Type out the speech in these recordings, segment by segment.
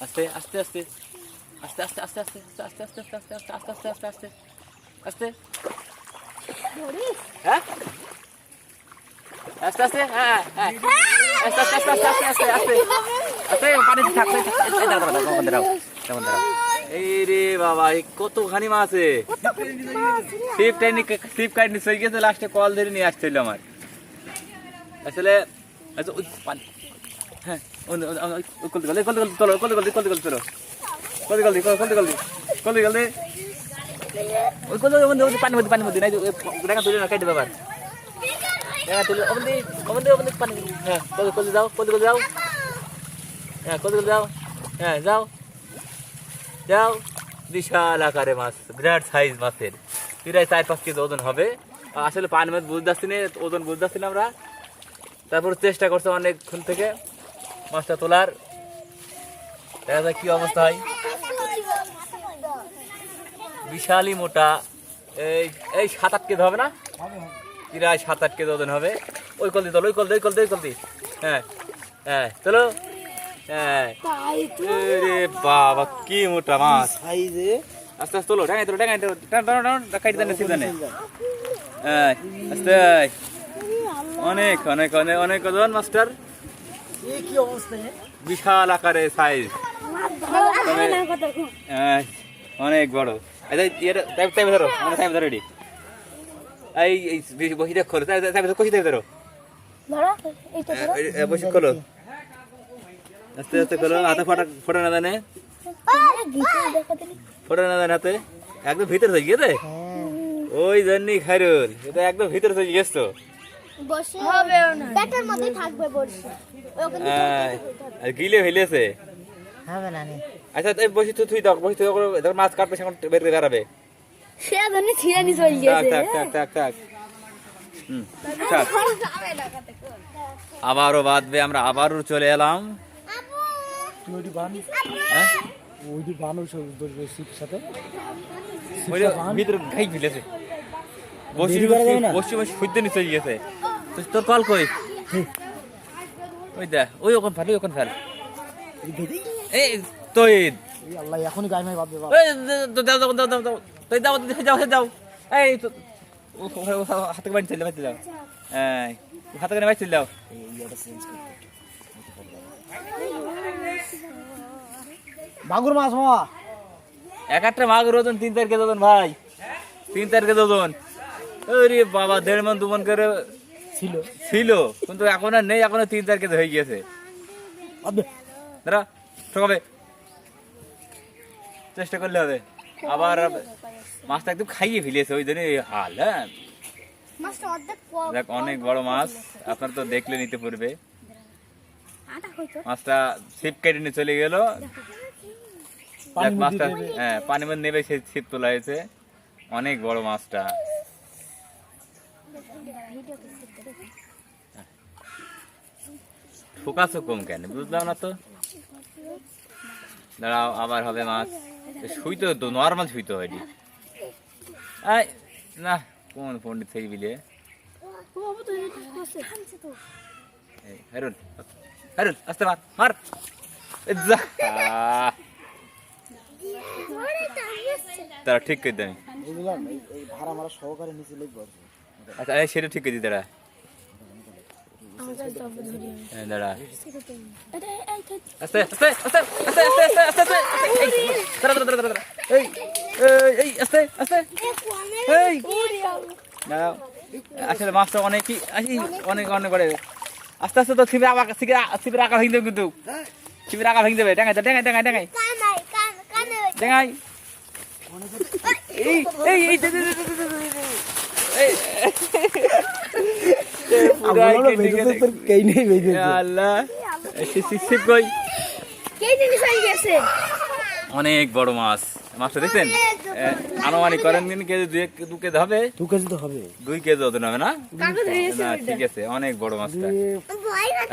আস্তে আস্তে আস্তে আস্তে আস্তে আস্তে আস্তে আস্তে আস্তে আস্তে আস্তে আস্তে আস্তে আস্তে আস্তে আস্তে হ্যাঁ আস্তে আস্তে হ্যাঁ হ্যাঁ আস্তে আস্তে বাবা এই কতখানি মাছ আছে সিপ টাইনি সিপ কাইনি সই গেছে লাস্টে কল ধরে নিয়ে আসছিল আমার আসলে আচ্ছা হ্যাঁ ওই পানি মধ্যে পানি মধ্যে হ্যাঁ যাও যাও। হ্যাঁ যাও। হ্যাঁ যাও। যাও। বিশাল আকারে মাছ, বিরাট সাইজ মাছের। প্রায় চার পাঁচ কেজি ওজন হবে। আসলে পানি মধ্যে বুঝতে আসছি না, ওজন বুঝতে আসছি না আমরা। তারপর চেষ্টা করছে অনেকক্ষণ থেকে। মাছটা তোলার। দেখা যাক কি অবস্থা হয়। বিশালই মোটা। এই এই সাত আট কেজি হবে না? প্রায় সাত আট কেজি ওজন হবে। ওই কলদি তোলো, ওই কলদি ওই কলদি ওই কলদি হ্যাঁ হ্যাঁ চলো। হ্যাঁ। বাবা, কি মোটা মাছ। আস্তে আস্তে তোলো হ্যাঁ অনেক অনেক অনেক অনেক ওজন, মাস্টার? বিশাল আকারে সাইজ হ্যাঁ, অনেক বড়। তাই ধরো মানে তাই ধরো রেডি এই এই বসিটা খোলো তাই তাই ধরো কষি তাই ধরো। হ্যাঁ, এই- এই বসি খোলো। আস্তে আস্তে খোলো হাতে ফটা ফোটা না জানে ফোটা না জানে হাতে। একদম ভিতরে হয়ে। গিয়েছে ওই জন্যই খাইরুল এটা একদম ভিতরে হয়ে গেছ তো। ব্যাটার মধ্যে থাকবে বড়শি হ্যাঁ, আর গিলে হইলেছে হবে না নে। আচ্ছা এই বসি তুই তুই দাও বসি তুই ধর মাছ কাটবে সেখন বের করে বেরাবে সে ধরে ছিঁড়ে নি চলে থাক থাক থাক থাক থাক। হুম থাক। আবারও বাঁধবে আমরা আবারও চলে এলাম। তুই ওইটি বান। হ্যাঁ? ওইটি সাথে। ভিতরে ফেলেছে। বসি? বসি বসি খুঁজতে নিচে গেছে তোর কল কই? ওই দেখ ওই ওখান ফেল ওই ওখান ফেল। এই তুই। আল্লাহ এখনই গায়ে মাই বাপ। এই দাও দাও দাও দাও দাও। তুই দাও যাও যাও এই হাতে বাড়ি চলে বাড়ি যাও এই হাতে করে বাড়ি করতে মাগুর মাছ মামা। এক একটা মাগুর ওজন তিন তারিখে ওজন ভাই। তিন তারিখে ওজন। ওরে বাবা দেড় মন দু মন করে ছিল। ছিল? কিন্তু এখন আর নেই এখন তিন চার কেজি হয়ে গিয়েছে। দাঁড়া ঠকাবে চেষ্টা করলে হবে। আবার মাছটা একদম খাইয়ে ফেলিয়েছে ওই জন্য হাল হ্যাঁ? দেখ অনেক বড় মাছ আপনার তো দেখলে নিতে পড়বে মাছটা ছিপ কেটে নিয়ে চলে গেল। মাছটা হ্যাঁ পানি মধ্যে নেবে সেই ছিপ তোলা হয়েছে। অনেক বড় মাছটা। ফোকাসও কম কেন? বুঝলাম না তো? দাঁড়াও আবার হবে মাছ। শুইতে তো নর্মাল শুইতে হয়। আই না কোন পণ্ডিত থেকে বিলে? হারুন হারুন আস্তে মার তারা ঠিক করে দেয় আচ্ছা সেটা ঠিক করে দি দাঁড়া। হ্যাঁ, দাঁড়া আস্তে আস্তে আস্তে আস্তে অনেক অনেক অনেক করে আস্তে আস্তে তো ছিপের আবার ছিপের ছিপের আকার ভেঙে দেবে কিন্তু ছিপের আকার ভেঙে দেবে ডেঙাই ডেঙাই ডেঙাই ডেঙাই ডেঙাই এই এই এই অনেক বড় মাছ। মাছটা দেখছেন? আনুমানিক করেন দিন কেজি দুই দু কেজি হবে? দু কেজি তো হবে। দুই কেজি ওজন হবে না? ঠিক আছে অনেক বড় মাছটা।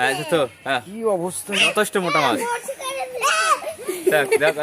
এই তো হ্যাঁ। কি অবস্থা? যথেষ্ট মোটা মাছ। দেখ দেখ